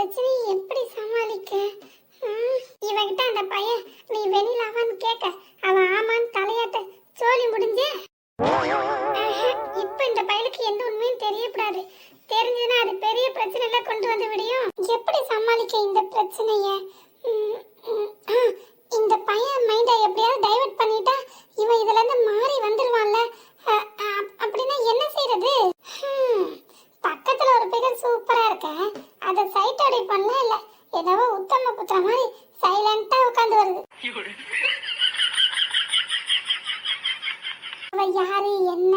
பிரச்சனையை எப்படி சமாளிக்க? இவகிட்ட அந்த பையன் நீ வெண்ணிலாவான்னு கேட்க அவன் ஆமான்னு தலையாட்ட சோலி முடிஞ்சே. இப்ப இந்த பயலுக்கு எந்த உண்மையும் தெரியக்கூடாது. தெரிஞ்சதுன்னா அது பெரிய பிரச்சனையில கொண்டு வந்து விடியும் எப்படி சமாளிக்க இந்த பிரச்சனைய? ஆ, இந்த பையன் மைண்டை எப்படியாவது டைவர்ட் பண்ணிட்டா இவன் இதுல இருந்து மாறி வந்துருவான்ல. அப்படின்னா என்ன செய்யறது பக்கத்துல ஒரு பிகர் சூப்பரா இருக்க. அதை சைட் அடி பண்ண இல்ல ஏதோ உத்தம புத்திர மாதிரி சைலண்டா உட்காந்து வருது. அவ யாரு என்ன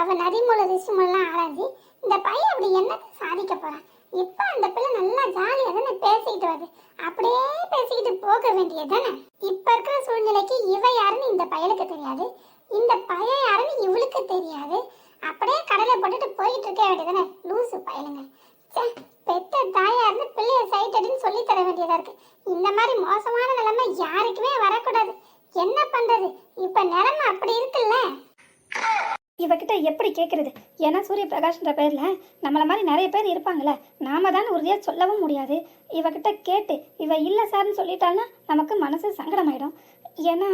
அவ நதிமூல ரிசுமெல்லாம் ஆராய்ச்சி இந்த பையன் அப்படி என்னத்தை சாதிக்க போறான் இப்ப அந்த பிள்ளை நல்லா ஜாலியா தானே பேசிக்கிட்டு வருது. அப்படியே பேசிக்கிட்டு போக வேண்டியது தானே? இப்ப இருக்கிற சூழ்நிலைக்கு இவ யாருன்னு இந்த பையனுக்கு தெரியாது. இந்த பையன் யாருன்னு இவளுக்கு தெரியாது. அப்படியே கடலை போட்டுட்டு போயிட்டு இருக்க வேண்டியதானே லூசு பயலுங்க ச்சே, தாயா தாயார்னு பிள்ளைய சைட்டடின்னு சொல்லி தர வேண்டியதா இருக்கு. இந்த மாதிரி மோசமான நிலைமை யாருக்குமே வரக்கூடாது. என்ன பண்றது? இப்ப நிலைமை அப்படி இருக்குல்ல? இவகிட்ட எப்படி கேட்குறது ஏன்னா சூரிய பிரகாஷ்ன்ற பேரில் நம்மளை மாதிரி நிறைய பேர் இருப்பாங்கல்ல. நாம தான் உறுதியாக சொல்லவும் முடியாது. இவகிட்ட கேட்டு இவ இல்லை சார்னு சொல்லிட்டான்னா நமக்கு மனசு சங்கடமாயிடும். ஏன்னா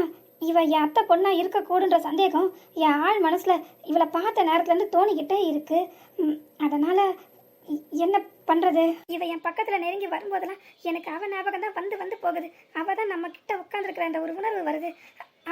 இவ என் அத்தை பொண்ணா இருக்கக்கூடுன்ற சந்தேகம் என் ஆள் மனசில் இவளை பார்த்த நேரத்துலேருந்து தோணிக்கிட்டே இருக்கு. அதனால் அதனால என்ன பண்ணுறது இவ என் பக்கத்தில் நெருங்கி வரும்போதெல்லாம் எனக்கு அவ ஞாபகம் தான் வந்து வந்து போகுது. அவள் தான் நம்ம கிட்ட உட்காந்துருக்கிற அந்த ஒரு உணர்வு வருது.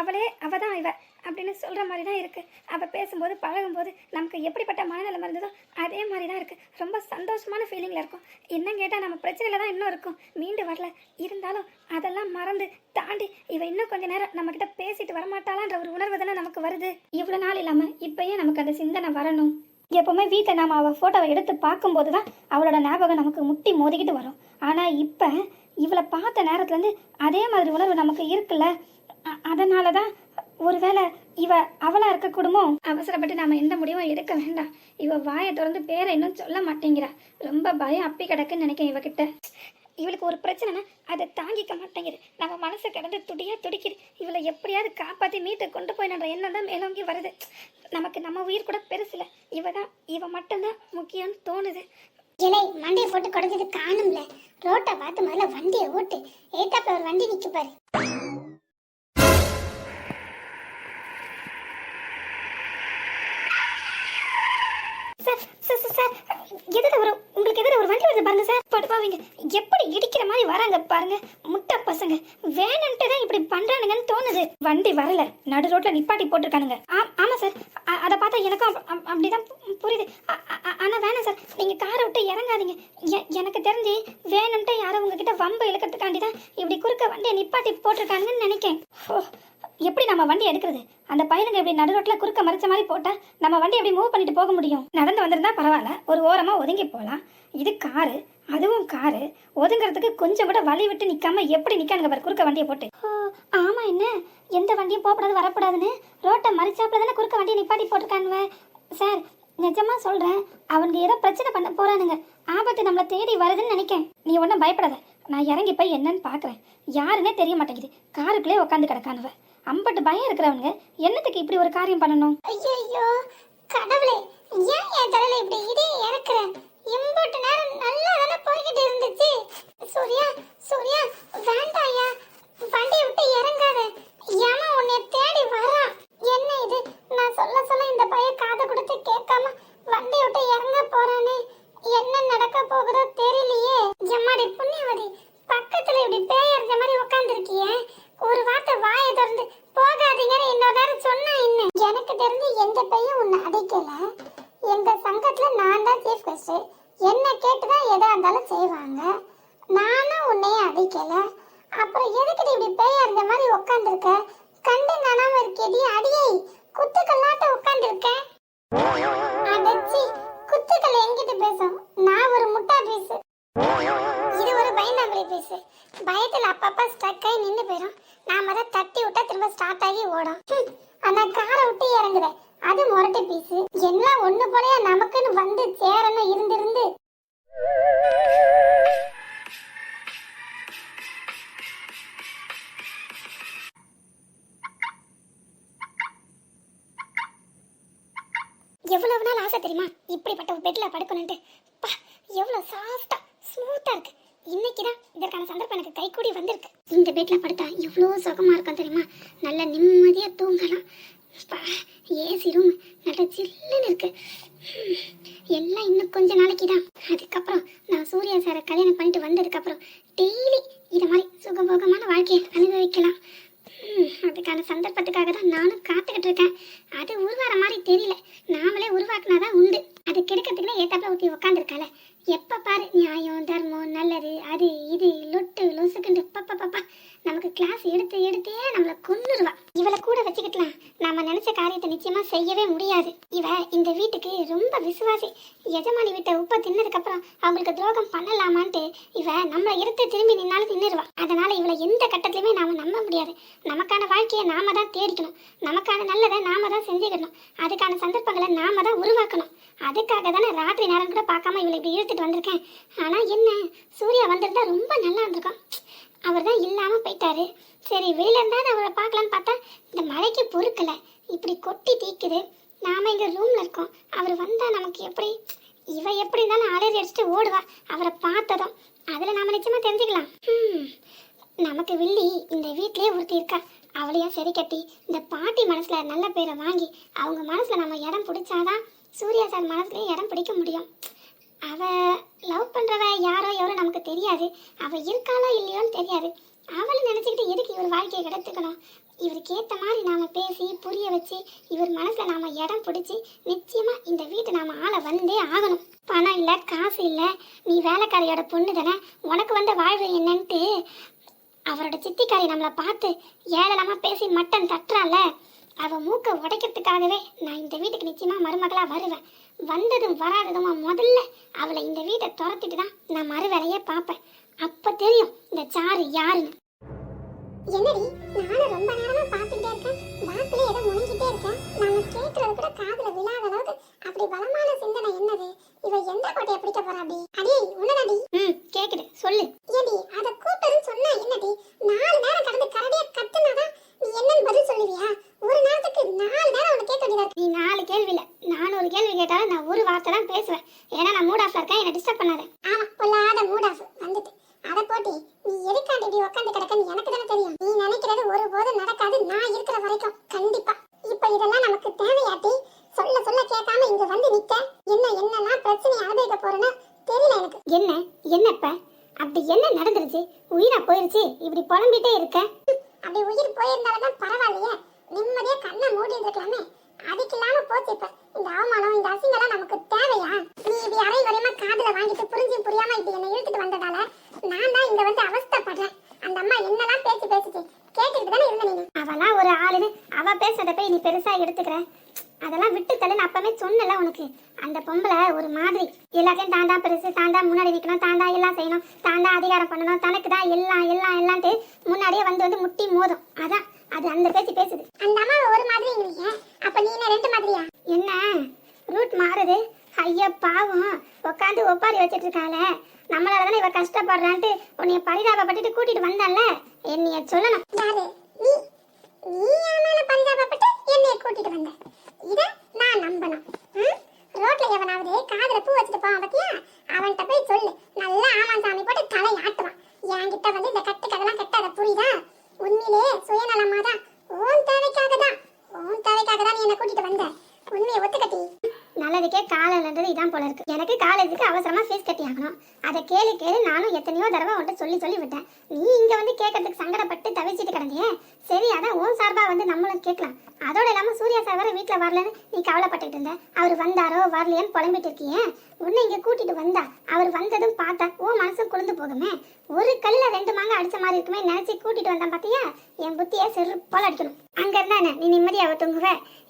அவளே அவ தான் இவ அப்படின்னு சொல்கிற மாதிரி தான் இருக்குது அவள் பேசும்போது பழகும்போது நமக்கு எப்படிப்பட்ட மனநிலம் இருந்ததோ அதே மாதிரி தான் இருக்குது ரொம்ப சந்தோஷமான ஃபீலிங்கில் இருக்கும். இன்னும் கேட்டால் நம்ம பிரச்சனையில் தான் இன்னும் இருக்கும். மீண்டு வரல. இருந்தாலும் அதெல்லாம் மறந்து தாண்டி இவ இன்னும் கொஞ்ச நேரம் நம்மக்கிட்ட பேசிட்டு வரமாட்டாளான்ற ஒரு உணர்வு தானே நமக்கு வருது. இவ்வளோ நாள் இல்லாமல் இப்போயே நமக்கு அந்த சிந்தனை வரணும். எப்போவுமே வீட்டில் நாம் அவள் ஃபோட்டோவை எடுத்து பார்க்கும்போது தான் அவளோட ஞாபகம் நமக்கு முட்டி மோதிக்கிட்டு வரும். ஆனால் இப்போ இவளை பார்த்த நேரத்துலேருந்து அதே மாதிரி உணர்வு நமக்கு இருக்குல்ல? அதனால தான் ஒருவேளை இவ அவளா இருக்கக்கூடுமோ அவசரப்பட்டு நாம எந்த முடிவும் எடுக்க வேண்டாம். இவ வாயை திறந்து பேரை இன்னும் சொல்ல மாட்டேங்கிறா. ரொம்ப பயம் அப்பி கிடக்குன்னு நினைக்கிறேன் இவகிட்ட. இவளுக்கு ஒரு பிரச்சனைனா அதை தாங்கிக்க மாட்டேங்குது. நம்ம மனசை கிடந்து துடியாக துடிக்குது. இவளை எப்படியாவது காப்பாற்றி மீட்டு கொண்டு போய் நம்ம எண்ணம் தான் மேலோங்கி வருது. நமக்கு நம்ம உயிர் கூட பெருசுல. இவ தான் இவ மட்டும்தான் முக்கியம்னு தோணுது. இலை மண்டையை போட்டு குடஞ்சது காணும்ல. ரோட்டை பார்த்து முதல்ல வண்டியை ஓட்டு. ஏத்தாப்ப ஒரு வண்டி நிக்கு பாரு சார் எப்படி இடிக்கிற மாதிரி வராங்க பாருங்க முட்டை பசங்க. வேணுன்ட்டு தான் இப்படி பண்றானுங்கன்னு தோணுது. வண்டி வரல. நடு ரோட்ல நிப்பாட்டி போட்டிருக்கானுங்க. ஆமா சார். அதை பார்த்தா எனக்கும் அப்படிதான் புரியுது. ஆனா வேணாம் சார். நீங்க காரை விட்டு இறங்காதீங்க. எனக்கு தெரிஞ்சு வேணும்ட்டு யாரோ உங்ககிட்ட வம்பு இழுக்கிறதுக்காண்டி தான் இப்படி குறுக்க வண்டியை நிப்பாட்டி போட்டிருக்காங்கன்னு நினைக்கேன். எப்படி நம்ம வண்டி எடுக்கிறது? அந்த பையனுங்க இப்படி நடு ரோட்டில் குறுக்க மறைச்ச மாதிரி போட்டா நம்ம வண்டி எப்படி மூவ் பண்ணிட்டு போக முடியும்? நடந்து வந்திருந்தா பரவாயில்ல. ஒரு ஓரமா ஒதுங்கி போகலாம் இது காரு. அதுவும் காரு. ஒதுங்கிறதுக்கு கொஞ்சம் கூட வழி விட்டு நிக்காம எப்படி நிக்கானுங்க பாரு குறுக்க வண்டியை போட்டு. ஆமா என்ன? எந்த வண்டியும் போகக்கூடாது வரக்கூடாதுன்னு ரோட்டை மறிச்சாப்புல தானே குறுக்க வண்டியை நிப்பாட்டி போட்டிருக்கானுவ சார் நிஜமா சொல்றேன் அவனுக்கு ஏதோ பிரச்சனை பண்ண போறானுங்க. ஆபத்து நம்மளை தேடி வருதுன்னு நினைக்கேன். நீ ஒன்றும் பயப்படாத. நான் இறங்கி போய் என்னன்னு பார்க்குறேன். யாருன்னே தெரிய மாட்டேங்குது. காருக்குள்ளே உட்காந்து கிடக்கானுவ. அம்பட்டு பயம் இருக்கிறவனுங்க என்னத்துக்கு இப்படி ஒரு காரியம் பண்ணணும்? ஐயோ கடவுளே ஏன் என் தலையில இப்படி இடிய இறக்குற? இம்புட்டு நேரம் நல்லா தானே போய்கிட்டு இருந்துச்சு. சூர்யா சூர்யா வேண்டாயா வண்டியை விட்டு இறங்காத. ஏமா உன்னை தேடி வரான். என்ன இது? நான் சொல்ல சொல்ல இந்த பையன் காதை கொடுத்து கேட்காம வண்டியை விட்டு இறங்க போறானே. என்ன நடக்க போகுதோ தெரியலையே. எம்மாடி புண்ணியவதி பக்கத்துல இப்படி பேய் இருந்த மாதிரி உட்காந்துருக்கியே ஒரு வார்த்தை வாயை திறந்து போகாதீங்கன்னு இன்னொரு நேரம் சொன்னா என்ன? எனக்கு தெரிஞ்சு எந்த பையன் உன்னை அடிக்கல. எங்க சங்கத்துல நான் தான் சீஃப் கெஸ்ட் என்ன கேட்டுதான் எதா இருந்தாலும் செய்வாங்க. நானும் உன்னைய அடிக்கல. அப்புறம் எதுக்கு நீ இப்படி பேயா இருந்த மாதிரி உட்காந்துருக்க கண்டு காணாம இருக்கேடி அடியை. குத்துக்கல்லாட்ட உட்காந்துருக்க அடச்சி குத்துக்கள் எங்கிட்ட பேசும் நான் ஒரு முட்டா பீஸ் இது ஒரு பயந்தாம்பளி பேசு. பயத்துல அப்பப்போ ஸ்டக் ஆகி நின்று போயிடும். நாம அதை தட்டி விட்டா திரும்ப ஸ்டார்ட் ஆகி ஓடும். அந்த காரை விட்டு இறங்குற அது முரட்டு பீஸ். எல்லாம் ஒண்ணு போலயா நமக்குன்னு வந்து சேர ஏசி ரூம் நல்ல இருக்கு. எல்லாம் இன்னும் கொஞ்ச நாளைக்கு தான் அதுக்கப்புறம் நான் சூர்யா சாரை கல்யாணம் பண்ணிட்டு வந்ததுக்கப்புறம் டெய்லி இதை மாதிரி சுகபோகமான வாழ்க்கையை அனுபவிக்கலாம். அதுக்கான சந்தர்ப்பத்துக்காக தான் நானும் காத்துக்கிட்டு இருக்கேன். அது உருவார மாதிரி தெரியல. நாமளே உருவாக்குனாதான் உண்டு. அது கிடைக்கிறதுக்குனே ஏத்தாப்புல ஊற்றி உட்காந்துருக்கால எப்ப பாரு நியாயம் தர்மம் நல்லது அது இது லொட்டு லொசுக்குண்டு பப்பா பாப்பா நமக்கு கிளாஸ் எடுத்து எடுத்தே நம்மள கொன்னுருவா. இவளை கூட வச்சுக்கிட்டலாம். நாம நினைச்ச காரியத்தை நிச்சயமா செய்யவே முடியாது. இவ இந்த வீட்டுக்கு ரொம்ப விசுவாசி. எஜமானி வீட்டை உப்ப தின்னதுக்கு அப்புறம் அவங்களுக்கு துரோகம் பண்ணலாமான்ட்டு இவ நம்மள இருத்த திரும்பி நின்னாலும் தின்னுருவா. அதனால இவளை எந்த கட்டத்திலுமே நாம நம்ப முடியாது. நமக்கான வாழ்க்கையை நாம தான் தேடிக்கணும். நமக்கான நல்லதை நாம தான் செஞ்சுக்கணும். அதுக்கான சந்தர்ப்பங்களை நாம தான் உருவாக்கணும். அதுக்காக தானே ராத்திரி நேரம் கூட பார்க்காம இவளை இப்படி இழுத்துட்டு வந்திருக்கேன். ஆனா என்ன? சூர்யா வந்திருந்தா ரொம்ப நல்லா இருந்திருக்கும். அவர் தான் இல்லாம போயிட்டாரு. சரி வெளியில இருந்தா அவரை பார்க்கலான்னு பார்த்தா மழைக்கு பொறுக்கல. இப்படி கொட்டி தீக்குது. நாம இங்க ரூம்ல இருக்கோம். அவர் வந்தா நமக்கு எப்படி இவ எப்படி இருந்தாலும் அலறி அடிச்சுட்டு ஓடுவா. அவரை பார்த்ததும் அதுல நாம நிச்சயமா தெரிஞ்சுக்கலாம். நமக்கு வில்லி இந்த வீட்லயே ஒருத்தி இருக்கா. அவளையும் சரி கட்டி இந்த பாட்டி மனசுல நல்ல பேரை வாங்கி அவங்க மனசுல நம்ம இடம் பிடிச்சாதான் சூர்யா சார் மனசுலேயே இடம் பிடிக்க முடியும். அவ லவ் பண்றவ யாரோ எவரோ நமக்கு தெரியாது. அவ இருக்காளோ இல்லையோன்னு தெரியாது. அவளை நினச்சிக்கிட்டு எதுக்கு இவர் வாழ்க்கையை கிடத்துக்கணும்? இவருக்கு ஏற்ற மாதிரி நாம் பேசி புரிய வச்சு இவர் மனசில் நாம் இடம் பிடிச்சி நிச்சயமாக இந்த வீட்டை நாம ஆள வந்தே ஆகணும். பணம் இல்லை காசு இல்லை நீ வேலைக்காரியோட பொண்ணு தானே உனக்கு வந்த வாழ்வு என்னன்ட்டு அவரோட சித்திக்காரி நம்மளை பார்த்து ஏளனமா பேசி மட்டன் தட்டுறால அவள் மூக்கை உடைக்கிறதுக்காகவே நான் இந்த வீட்டுக்கு நிச்சயமாக மருமகளாக வருவேன். வந்ததும் வராததுமா முதல்ல அவளை இந்த வீட்டை துரத்திட்டு தான் நான் மறுவேலையே பார்ப்பேன். அப்ப தெரியும் இந்த சாரு யாருன்னு. என்னடி நானும் ரொம்ப நேரமா பார்த்துட்டே இருக்கேன். வாக்குல ஏதோ முழுங்கிட்டே இருக்கேன். நாம கேட்கறது கூட காதுல விழாத அளவுக்கு அப்படி பலமான சிந்தனை என்னது? இவ எந்த கோட்டையை பிடிக்க போறா அப்படி? அடி உன்னதாடி. ம் கேக்குது. சொல்லு. ஏடி அத கூப்பிட்டதுன்னு சொன்னா என்னடி? நாலு நேரம் கடந்து கரடியா கத்துனாதான் நீ என்னன்னு பதில் சொல்லுவியா? ஒரு நேரத்துக்கு நாலு நேரம் உன்னை கேட்க வேண்டியதா. நீ நாலு கேள்வி இல்ல. நான் ஒரு கேள்வி கேட்டாலும் நான் ஒரு வார்த்தை தான் பேசுவேன். ஏன்னா நான் மூட் ஆஃப்ல இருக்கேன். என்ன டிஸ்டர்ப் பண்ணாத. ஆமா பொல்லாத மூட் ஆஃப் அத போட்டி நீ எதுக்காண்டி இப்படி உட்காந்து கிடக்கன்னு எனக்கு தானே தெரியும். நீ நினைக்கிறது ஒருபோதும் நடக்காது நான் இருக்கிற வரைக்கும். கண்டிப்பா. இப்ப இதெல்லாம் நமக்கு தேவையாட்டி சொல்ல சொல்ல கேட்காம இங்க வந்து நிக்க. என்ன என்னெல்லாம் பிரச்சனை அனுபவிக்க போறேன்னு தெரியல எனக்கு. என்ன என்னப்ப? அப்படி என்ன நடந்துருச்சு? உயிரா போயிருச்சு? இப்படி புலம்பிட்டே இருக்க? அப்படி உயிர் போயிருந்தாலதான் பரவாயில்லையே. நிம்மதியா கண்ணை மூடி இருக்கலாமே. அதுக்கு இல்லாம போச்சு இப்ப. இந்த அவமானம் இந்த அசிங்கெல்லாம் நமக்கு தேவையா? நீ இப்படி அரை குறையமா காதுல வாங்கிட்டு புரிஞ்சு புரியாம இப்படி என்ன இழுத்துட்டு வந்ததால நான் தான் இங்க வந்து அவஸ்தைப்படுறேன் அந்த அம்மா என்னெல்லாம் பேச்சு பேசிச்சு கேட்டுக்கிட்டு தானே இருந்த நீ அவெல்லாம் ஒரு ஆளுன்னு அவ பேசுறத போய் நீ பெருசா எடுத்துக்கிற அதெல்லாம் விட்டு தள்ளுன்னு அப்பவே சொன்னல உனக்கு அந்த பொம்பளை ஒரு மாதிரி எல்லாத்தையும் தான் தான் பெருசு தான் தான் முன்னாடி நிற்கணும் தான் தான் எல்லாம் செய்யணும் தான் தான் அதிகாரம் பண்ணணும் தனக்கு தான் எல்லாம் எல்லாம் எல்லாம்ட்டு முன்னாடியே வந்து வந்து முட்டி மோதும் அதான் அது அந்த பேச்சு பேசுது அந்த அம்மா ஒரு மாதிரிங்கிறீங்க அப்ப நீ என்ன ரெண்டு மாதிரியா என்ன ரூட் ஐயா பாவம். உட்காந்து ஒப்பாரி வச்சிட்டு இருக்காள. நம்மளால தானே இவ கஷ்டப்படுறான்ட்டு உன்னைய பரிதாபப்பட்டுட்டு கூட்டிட்டு வந்தால என்னைய சொல்லணும். யாரு? நீ? நீ என் மேல பரிதாபப்பட்டு என்னைய கூட்டிட்டு வந்த? இத நான் நம்பணும். ரோட்ல எவனாவது காதுல பூ வச்சுட்டு போவான் பத்தியா? அவன்கிட்ட போய் சொல்லு. நல்லா ஆமாம் சாமி போட்டு தலை ஆட்டுவான் என்கிட்ட வந்து இந்த கட்டு கதெல்லாம் கட்டாத புரியுதா? உண்மையிலே சுயநலமா தான் உன் தேவைக்காக தான் உன் தேவைக்காக தான் நீ என்ன கூட்டிட்டு வந்த. உண்மையை ஒத்துக்கட்டி. நல்லதுக்கே காலன்றது இதான் போல இருக்கு. எனக்கு காலேஜுக்கு அவசரமா ஃபீஸ் கட்டி ஆகணும் அதை கேளு கேளு நானும் எத்தனையோ தடவை உன்கிட்ட சொல்லி சொல்லி விட்டேன். நீ இங்க வந்து கேட்கறதுக்கு சங்கடப்பட்டு தவிச்சிட்டு கிடந்தியே? சரி அதான் உன் சார்பா வந்து நம்மளும் கேட்கலாம். அதோட இல்லாம சூர்யா சார் வேற வீட்டுல வரலன்னு நீ கவலைப்பட்டுட்டு இருந்த. அவர் வந்தாரோ வரலையான்னு புலம்பிட்டு இருக்கியே? உன்னை இங்க கூட்டிட்டு வந்தா. அவர் வந்ததும் பார்த்தா உன் மனசு குளிர்ந்து போகுமே. ஒரு கல்ல ரெண்டு மாங்க அடிச்ச மாதிரி இருக்குமே நினைச்சு கூட்டிட்டு வந்தான் பாத்தியா? என் புத்திய செருப்பால் அடிக்கணும். அங்க இருந்தா நீ நிம்மதியாக தூங்குவ.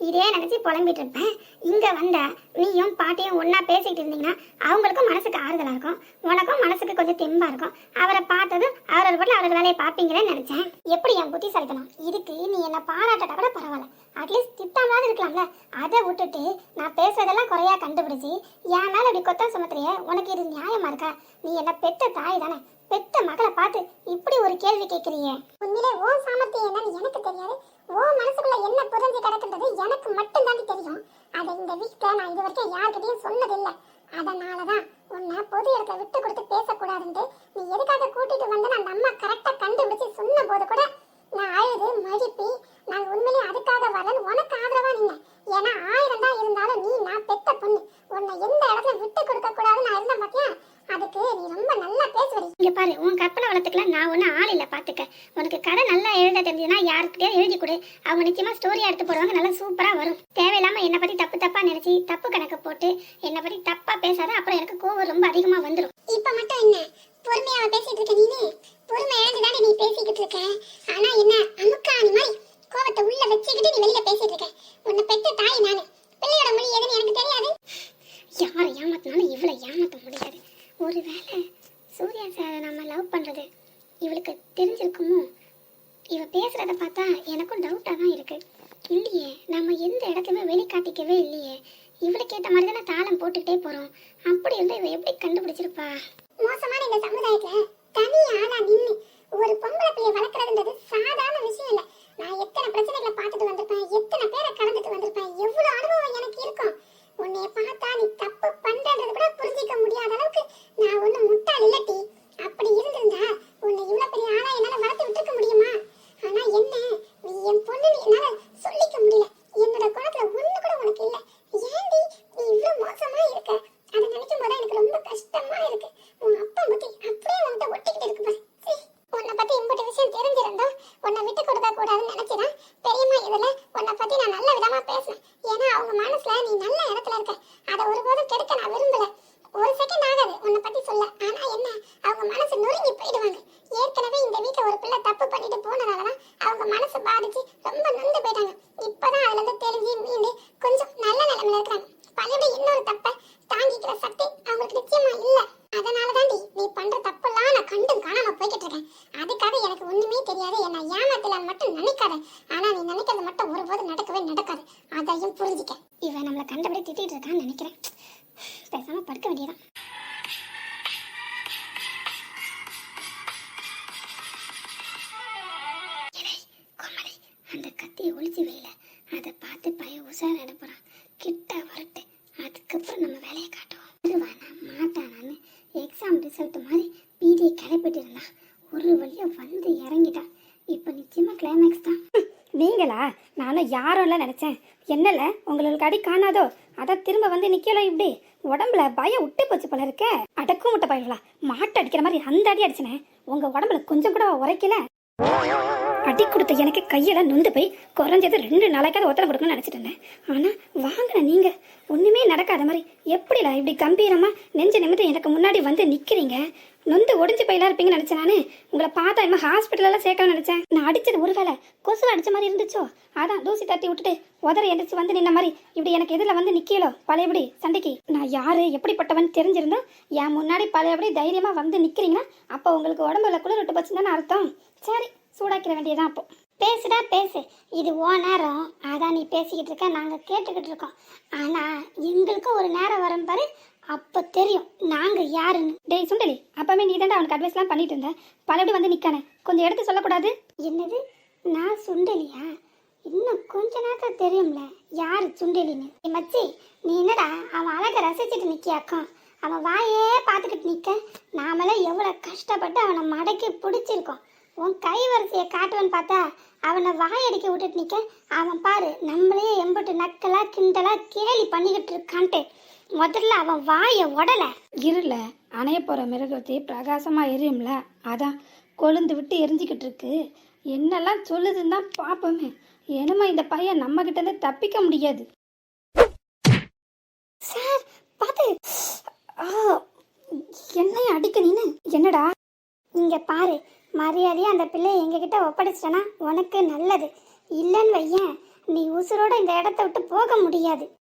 இதே நினைச்சு புலம்பிட்டு இருப்பேன். இங்க வந்தா நீயும் பாட்டியும் ஒன்னா பேசிக்கிட்டு இருந்தீங்கன்னா அவங்களுக்கும் மனசுக்கு ஆறுதலா இருக்கும். உனக்கும் மனசுக்கு கொஞ்சம் தெம்பா இருக்கும். அவரை பார்த்ததும் அவரோட பாட்டில் அவரோட வேலையை பார்ப்பீங்களேன்னு நினைச்சேன். எப்படி என் புத்தி சரிக்கணும் இதுக்கு நீ என்ன பாராட்டட்டா கூட பரவாயில்ல. அட்லீஸ்ட் திட்டாமலாவது இருக்கலாம்ல? அதை விட்டுட்டு நான் பேசுறதெல்லாம் குறையா கண்டுபிடிச்சி என் மேல இப்படி கொத்தம் சுமத்துறிய உனக்கு இது நியாயமா இருக்கா? நீ என்ன பெத்த தாய் தானே? பெத்த மகளை பார்த்து இப்படி ஒரு கேள்வி கேட்கறியே உண்மையிலே ஓ சாமர்த்தியம் என்னன்னு எனக்கு தெரியாது. ஓ மனசுக்குள்ள என்ன புரிஞ்சு கிடக்குன்றது எனக்கு மட்டும் தான் தெரியும். அதை இந்த வீட்ல நான் இது வரைக்கும் யார்கிட்டயும் சொன்னதில்லை. அதனாலதான் உன்னை பொது இடத்துல விட்டு கொடுத்து பேசக்கூடாதுன்ட்டு நீ எதுக்காக கூட்டிட்டு வந்து அந்த அம்மா கரெக்டா கண்டுபிடிச்சு சொன்ன போது கூட நான் அழுது மழுப்பி நாங்க உண்மையிலேயே அதுக்காக வரலன்னு உனக்கு ஆதரவா நின்னேன். ஏன்னா ஆயிரம் தான் இருந்தாலும் நீ நான் பெத்த பொண்ணு. உன்னை எந்த இடத்துல விட்டு கொடுக்க கூடாதுன்னு நான் இருந்தேன் பாத்தியா? அதுக்கு நீ ரொம்ப நல்லா பேசுவடி. இங்க பாரு உன் கற்பனை வளர்த்துக்கலாம். நான் ஒன்றும் ஆள் இல்லை பார்த்துக்க உனக்கு கதை நல்லா எழுத தெரிஞ்சதுன்னா யாருக்கிட்டே எழுதி கொடு. அவங்க நிச்சயமா ஸ்டோரியா எடுத்து போடுவாங்க நல்லா சூப்பரா வரும். தேவையில்லாம என்னை பத்தி தப்பு தப்பா நினைச்சு தப்பு கணக்கு போட்டு என்னை பத்தி தப்பா பேசாத அப்புறம் எனக்கு கோவம் ரொம்ப அதிகமா வந்துடும் இப்ப மட்டும் என்ன? பொறுமையா பேசிட்டு இருக்க நீனு? பொறுமை இழந்துதானே நீ பேசிக்கிட்டு இருக்க? ஆனா என்ன அமுக்காணி மாதிரி கோவத்தை உள்ள வச்சுக்கிட்டு நீ வெளியில பேசிட்டு இருக்க. உன்னை பெத்த தாய் நானு. பிள்ளையோட மொழி எதுன்னு எனக்கு தெரியாது. யாரை ஏமாத்தினாலும் இவளை ஏமாத்த முடியாது. ஒருவேளை சூர்யா சாரை நம்ம லவ் பண்றது இவளுக்கு தெரிஞ்சிருக்குமோ? இவ பேசுறத பார்த்தா எனக்கும் டவுட்டாக தான் இருக்கு. இல்லையே நம்ம எந்த இடத்துலயுமே வெளிக்காட்டிக்கவே இல்லையே. இவளுக்கு ஏற்ற மாதிரி தானே தாளம் போட்டுக்கிட்டே போகிறோம் அப்படி இருந்தால் இவ எப்படி கண்டுபிடிச்சிருப்பா? மோசமான இந்த சமுதாயத்துல தனி ஆளா ஒரு பொம்பளை பிள்ளைய வளர்க்குறதுன்றது சாதாரண விஷயம் இல்ல. நான் எத்தனை பிரச்சனைகளை பார்த்துட்டு வந்திருப்பேன் எத்தனை பேரை கடந்துட்டு வந்திருப்பேன் எவ்வளோ அனுபவம் எனக்கு இருக்கும். உன்னைய பார்த்தா நீ தப்பு பண்றன்றது கூட புரிஞ்சிக்க முடியும் அளவுக்கு நான் ஒண்ணு முட்டாள் இல்லட்டி அப்படி இருந்திருந்தா உன்னை இவ்வளவு பெரிய ஆளா என்னால வளர்த்து விட்டுருக்க முடியுமா ஆனா என்ன நீ என் பொண்ணு என்னால சொல்லிக்க முடியல என்னோட குணத்துல ஒண்ணு கூட உனக்கு இல்ல ஏன்டி நீ இவ்வளவு மோசமா இருக்க அதை நினைக்கும் போது எனக்கு ரொம்ப கஷ்டமா இருக்கு உன் அப்பா பத்தி அப்படியே உன்கிட்ட ஒட்டிக்கிட்டு இருக்கு பாரு சீ, உன்னை பத்தி இம்பட்டு விஷயம் தெரிஞ்சிருந்தோம் உன்னை விட்டு கொடுக்க கூடாதுன்னு நினைச்சுதான் பெரியம்மா இதுல உன்னை பத்தி நான் நல்ல விதமா பேசினேன் ஏன்னா அவங்க மனசுல நீ நல்ல இடத்துல இருக்க அதை ஒருபோதும் கெடுக்க நான் விரும்பல. ஒரு செகண்ட் ஆகாது உன்னை பத்தி சொல்ல. ஆனா என்ன அவங்க மனசு நொறுங்கி போயிடுவாங்க. ஏற்கனவே இந்த வீட்டுல ஒரு பிள்ளை தப்பு பண்ணிட்டு போனதாலதான் அவங்க மனசு பாதிச்சு ரொம்ப நொந்து போயிட்டாங்க. இப்பதான் அதுல இருந்து தெளிஞ்சு மீண்டு கொஞ்சம் நல்ல நிலைமையில இருக்காங்க. பழைய இன்னொரு தப்பை தாங்கிக்கிற சக்தி அவங்களுக்கு நிச்சயமா இல்ல. அதனாலதான் நீ பண்ற தப்பு நான் கண்டும் காணாம போய்கிட்டு இருக்கேன் அதுக்காக எனக்கு ஒண்ணுமே தெரியாது. என்ன ஏமாத்தல மட்டும் நினைக்காத. ஆனா நீ நினைக்கிறது மட்டும் ஒருபோது நடக்கவே நடக்காது. அதையும் புரிஞ்சுக்க. இவன் நம்மளை கண்டபடி திட்டிட்டு இருக்கான்னு நினைக்கிறேன். பேசாம படுக்க வேண்டியதான் அந்த கத்தியை ஒளிச்சு வையில. அதை பார்த்து பையன் உஷார் அனுப்புறான் கிட்ட வரட்டு அதுக்கப்புறம் நம்ம வேலையை காட்டுவோம். மாட்டானான்னு எக்ஸாம் ரிசல்ட் மாதிரி பீதியை கிளப்பிட்டுருந்தா ஒரு வழியாக வந்து இறங்கிட்டான் இப்போ நிச்சயமாக கிளைமேக்ஸ் தான். நீங்களா? நானும் யாரும் இல்லை நினச்சேன்? என்னல? உங்களுக்கு அடி காணாதோ? அதை திரும்ப வந்து நிக்கல இப்படி? உடம்புல பயம் விட்டு போச்சு போல இருக்க. அடக்கும் முட்டை பயிர்களா மாட்டை அடிக்கிற மாதிரி அந்த அடி அடிச்சினேன் உங்கள் உடம்புல கொஞ்சம் கூட உரைக்கல. அடி கொடுத்த எனக்கு கையெல்லாம் நொந்து போய் குறைஞ்சது ரெண்டு நாளைக்காவது ஒத்தனை கொடுக்கணும்னு நினச்சிட்டு இருந்தேன். ஆனால் வாங்கின நீங்கள் ஒன்றுமே நடக்காத மாதிரி. எப்படிடா இப்படி கம்பீரமாக நெஞ்ச நிமித்தம் எனக்கு முன்னாடி வந்து நிற்கிறீங்க நொந்து ஒடிஞ்சு போயிலாம் இருப்பீங்கன்னு நினச்சேன் நான். உங்களை பார்த்தா இம்மா ஹாஸ்பிட்டலெல்லாம் சேர்க்கணும்னு நினச்சேன். நான் அடித்தது ஒரு வேலை கொசு அடித்த மாதிரி இருந்துச்சோ? அதான் தூசி தட்டி விட்டுட்டு உதற எந்திரிச்சு வந்து நின்ன மாதிரி இப்படி எனக்கு எதில் வந்து நிற்கலோ பழையபடி சண்டைக்கு. நான் யார்? எப்படிப்பட்டவன் தெரிஞ்சிருந்தா? என் முன்னாடி பழையபடி தைரியமாக வந்து நிற்கிறீங்கன்னா அப்போ உங்களுக்கு உடம்புல குளிர் விட்டு போச்சுன்னு தானே அர்த்தம். சரி சூடாக்கிற வேண்டியதான் அப்போ. பேசுடா பேசு. இது ஓ நேரம். அதான் நீ பேசிக்கிட்டு இருக்க நாங்கள் கேட்டுக்கிட்டு இருக்கோம். ஆனால் எங்களுக்கும் ஒரு நேரம் வரும் பாரு அப்போ தெரியும் நாங்கள் யாருன்னு. டேய் சுண்டலி அப்பவே நீ தாண்டா அவனுக்கு அட்வைஸ்லாம் பண்ணிட்டு இருந்த. பழையபடி வந்து நிற்கானே கொஞ்சம் எடுத்து சொல்லக்கூடாது? என்னது? நான் சுண்டலியா? இன்னும் கொஞ்ச நேரத்தில் தெரியும்ல யார் சுண்டலின்னு. மச்சி நீ என்னடா அவன் அழகை ரசிச்சுட்டு நிற்கியாக்கம் அவன் வாயே பார்த்துக்கிட்டு நிற்க நாமெல்லாம் எவ்வளோ கஷ்டப்பட்டு அவனை மடக்கி பிடிச்சிருக்கோம். உன் கை வரிசையை காட்டுவேன்னு பார்த்தா அவனை வாயடிக்க விட்டுட்டு நிற்க அவன் பாரு நம்மளே எம்பட்டு நக்கலா கிண்டலா கேலி பண்ணிக்கிட்டு இருக்கான்ட்டு. முதல்ல அவன் வாயை உடல. இருள அணைய போகிற மிருகத்தை பிரகாசமாக எரியும்ல? அதான் கொழுந்து விட்டு எரிஞ்சிக்கிட்டு இருக்கு. என்னெல்லாம் சொல்லுதுன்னு தான் பார்ப்போமே. என்னமா இந்த பையன் நம்ம கிட்ட இருந்து தப்பிக்க முடியாது. சார் பார்த்து ஆ என்னைய அடிக்க நீனு? என்னடா? இங்க பாரு மரியாதையா அந்த பிள்ளையை எங்ககிட்ட ஒப்படைச்சிட்டனா உனக்கு நல்லது. இல்லைன்னு வையேன். நீ உசுரோட இந்த இடத்த விட்டு போக முடியாது.